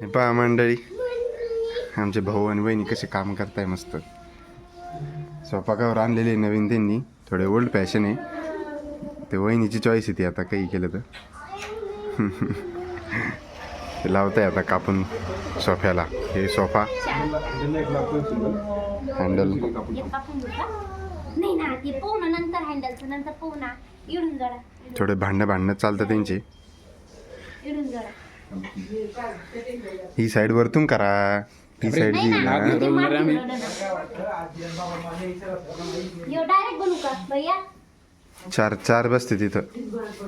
हे पहा मंडळी आमचे भाऊ आणि वहिनी कसे काम करताय मस्त. स्वयंपाकावर आणलेले आहे नवीन त्यांनी थोडे ओल्ड फॅशन आहे. ते वहिनीची चॉईस आहे ती आता काही केलं तर. ते लावताय आता कापून सोफ्याला. हे सोफा. हँडल थोडे भांडणं भांडणं चालतं त्यांचे. ही साईड वरतून करा. ही साईड नाही जी ना. यो डायरेक्ट बनवू का भैया? चार चार बसते तिथं.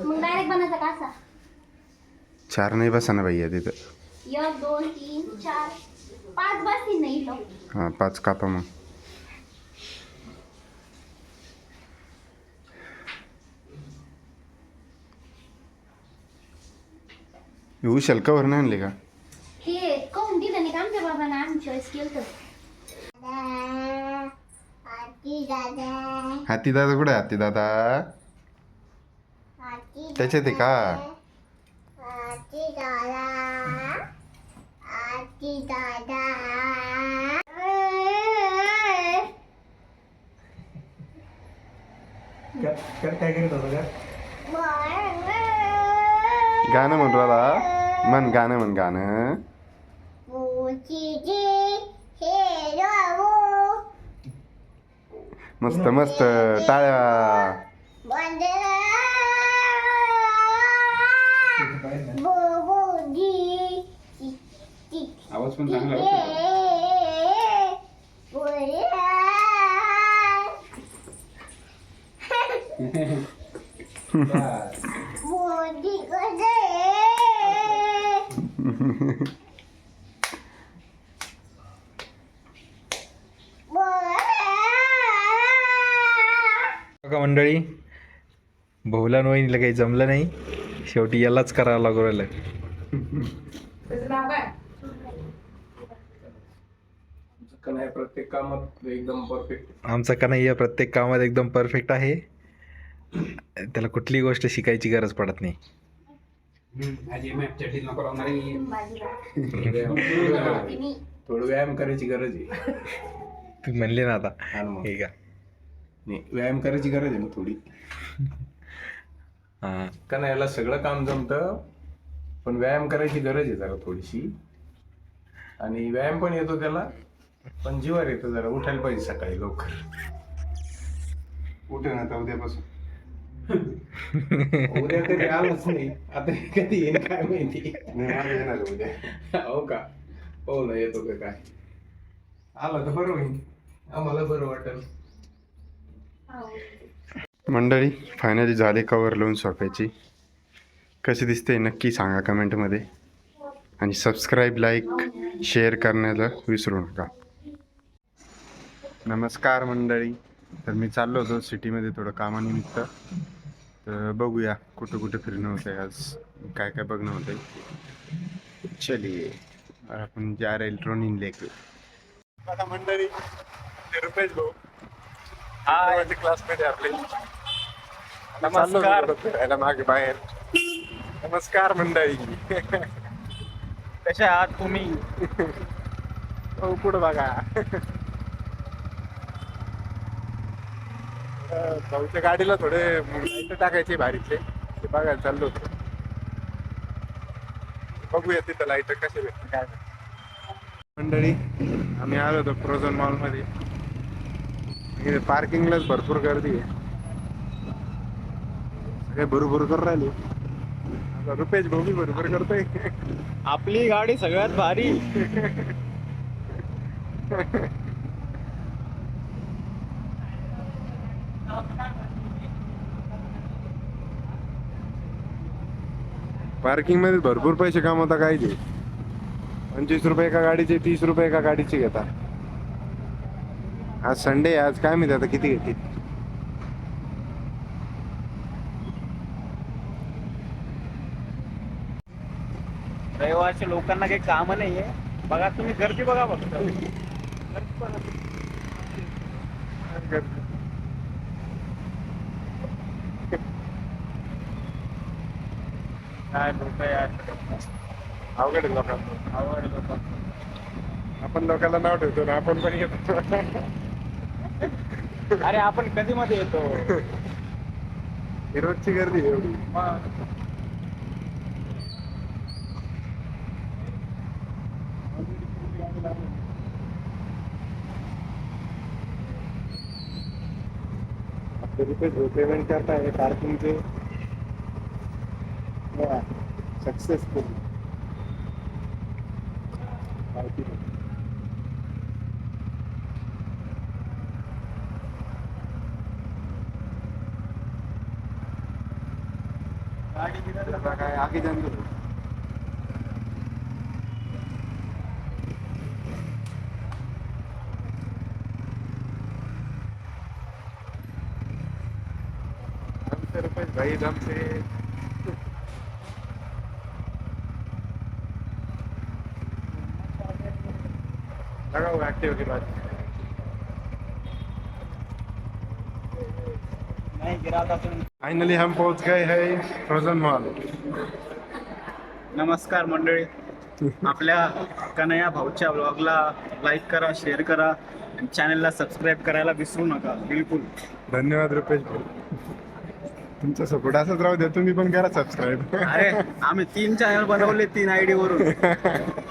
मग डायरेक्ट बनायचा का असा? चार नाही बसा ना भैया तिथं. एक दोन तीन चार. पाच बसतील ना इथं. हां पाच कापा मग. उशल कवर नाही आणले का ते काऊन दिलं नाही का आमच्या बाबांना आम्ही चॉईस केलं तर हाती दादा कुठे हाती दादा त्याच्यात आहे का काय करत होता का गाणं म्हण राहिला म्हण गाणं म्हण गाणं मस्त मस्त टाळ्या आवाज पण चांगला होता का मंडळी भाऊला आणि काही जमलं नाही. शेवटी यालाच करावं लागू राहिलं. प्रत्येक कामात एकदम परफेक्ट आमचा कन्हैया प्रत्येक कामात एकदम परफेक्ट आहे. त्याला कुठलीही गोष्ट शिकायची गरज पडत नाही. माझी मॅप चटी नको राहणारी बाजूला. मी थोडं व्यायाम करायची गरज आहे. तू म्हणले ना आता. हा. हे का नाही व्यायाम करायची गरज आहे ना थोडी. हा. का नाही याला सगळं काम जमतं पण व्यायाम करायची गरज आहे जरा थोडीशी. आणि व्यायाम पण येतो त्याला पण जीवार येतो जरा. उठायला पाहिजे सकाळी लवकर. उठे ना आता उद्यापासून. उद्या तरी आलोच नाही आता कधी येईल काय माहिती नाही मला येणार आहे उद्या हो का हो ना येतो का काय आला तर बरं होईल आम्हाला बरं वाटेल मंडळी फायनली झाले कवर लावून सोफ्याची कशी दिसते नक्की सांगा कमेंटमध्ये आणि सबस्क्राईब लाईक शेअर करण्याला विसरू नका नमस्कार मंडळी तर मी चाललो होतो सिटीमध्ये थोडं कामानिमित्त तर बघूया कुठं कुठं फिरणं होतं आहे आज काय काय बघणं होतं आहे चलिए और आपण जा रहे इलेक्ट्रॉनिक लेके बघा मंडळी रुपेश भाऊ. हा क्लासमध्ये आपले. नमस्कार. फिरायला मागे बाहेर. नमस्कार मंडळी. कशा आहात तुम्ही? हो पुढं बघा. भाऊच्या गाडीला थोडे टाकायचे भारीचे ते बघायला चाललो होतो. बघूया तिथं लाइट कसे भेटते काय. मंडळी आम्ही आलो होतो फ्रोझन मॉलमध्ये इथे पार्किंगलाच भरपूर गर्दी आहे. सगळे भरपूर करून राहिले. आता रुपेश भाऊ बी भरपूर करतोय. आपली गाडी सगळ्यात भारी. पार्किंगमध्ये भरपूर पैसे कमवता काय ते? पंचवीस रुपये एका गाडीचे तीस रुपये एका गाडीचे घेता. आज संडे आहे, आज काय माहिती आता किती घेतील? रविवारच्या लोकांना काही काम नाहीये. बघा तुम्ही गर्दी बघा फक्त. काय लोक. अवघड आहे लोकांचं आपण लोकांना नाव ठेवतो ना आपण पण येतो. अरे आपण कधी मध्ये येतो? ही रोजची गर्दी आहे एवढी. पेमेंट करता है पार्किंगचे सक्सेसफुल काय आगे जाऊन गेलो. दमसे रुपये भाई दमसे लगाओ एक्टिव की फाइनली हम पहुंच गए हैं फ्रोजन मॉल नमस्कार मंडळी. आपल्या कन्हैया भाऊच्या ब्लॉगला लाईक करा शेअर करा आणि चॅनलला सबस्क्राईब करायला विसरू नका. बिलकुल. धन्यवाद रुपेश भाऊ. तुमचा सपोर्ट असंच राहू द्या तुम्ही पण करा सबस्क्राईब अरे आम्ही तीन चॅनल बनवले तीन आयडी वरून.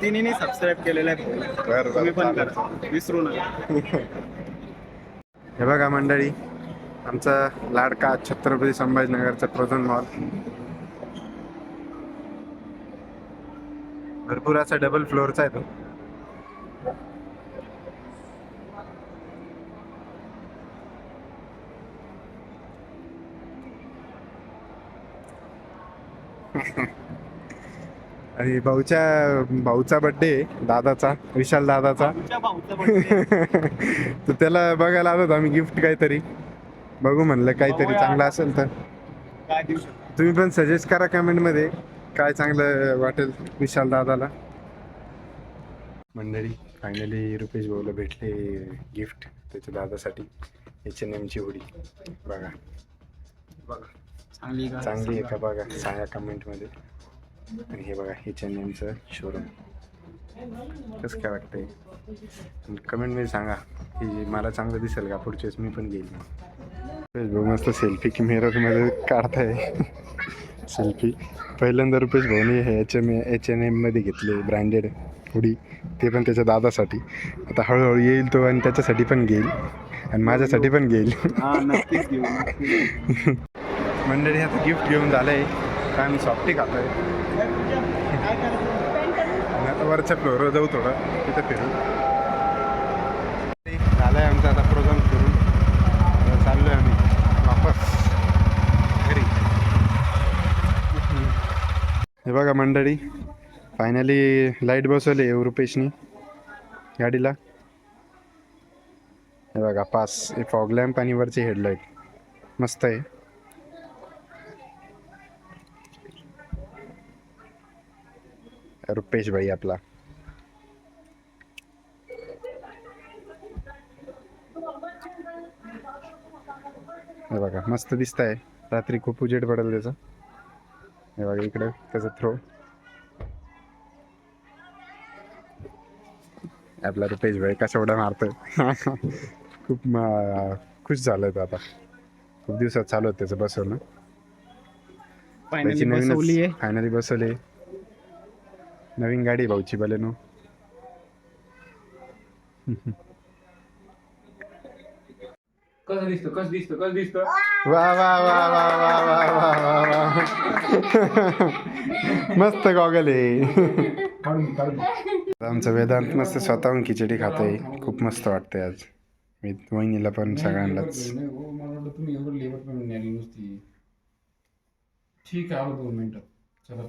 तिन्ही सबस्क्राईब केलेले आहे. भाऊ. बरं तुम्ही पण बरं करा. विसरू नका. हे बघा मंडळी आमचा लाडका छत्रपती संभाजीनगरचा फ्रोझन मॉल भरपूर असा डबल फ्लोअरचा आहे तो. आणि भाऊच्या भाऊचा बड्डे दादाचा विशाल दादाचा. तर त्याला बघायला आलो आम्ही गिफ्ट काहीतरी. बघू म्हणलं काहीतरी. चांगलं असेल तर. तुम्ही पण सजेस्ट करा कमेंटमध्ये काय चांगलं वाटेल विशाल दादाला. मंडळी फायनली रुपेश भाऊला भेटले गिफ्ट त्याच्या दादासाठी. एच एन एमची उडी बघा. चांगली का चांगली आहे का बघा सांगा कमेंटमध्ये. आणि हे बघा एच एन एमचं शोरूम कसं काय वाटतंय? कमेंटमध्ये सांगा की मला चांगलं दिसेल का? पुढच्या वेळेस मी पण घेईल रुपेश भाऊ मस्त सेल्फी की मध्ये काढताय. सेल्फी पहिल्यांदा रुपेश भाऊने हे एच एम एच एन एममध्ये घेतले ब्रँडेड हुडी ते पण त्याच्या दादासाठी. आता हळूहळू येईल तो आणि त्याच्यासाठी पण घेईल. आणि माझ्यासाठी पण घेईल. हा नक्कीच घेऊ नक्कीच. मंडळी आता गिफ्ट घेऊन झालं आहे काय आम्ही सॉफ्टी खातो आहे आता वरच्या फ्लोअरवर जाऊ थोडं. तिथं फिरू. आहे आमचं आता प्रोग्राम फिरून चाललो आहे आम्ही. वापस घरी. हे बघा मंडळी फायनली लाइट बसवली रुपेशनी गाडीला. हे बघा पास. हे फॉग लॅम्प आणि वरची हेडलाईट मस्त आहे. रुपेश भाई आपला. हे बघा मस्त दिसत आहे रात्री खूप उजेड पडेल त्याचा. हे बघा इकडे त्याचा थ्रो आपला रुपेश भाई कसा उड्या मारतोय. खूप खुश झालोय तो आता. खूप दिवसात चालू होत त्याचं बसवणं. फायनली बसवले नवीन गाडी आहे भाऊची बलेनो कसं दिसतं कसं दिसतं कसं दिसतं? वा वा वा वा वा वा वा वा वा. मस्त गॉगल आहे. आमचं वेदांत मस्त स्वतःहून खिचडी खातोय. खूप मस्त वाटतंय आज. मी वहिनीला पण सगळ्यांनाच. ठीक आहे आलो दोन मिनिटं. चला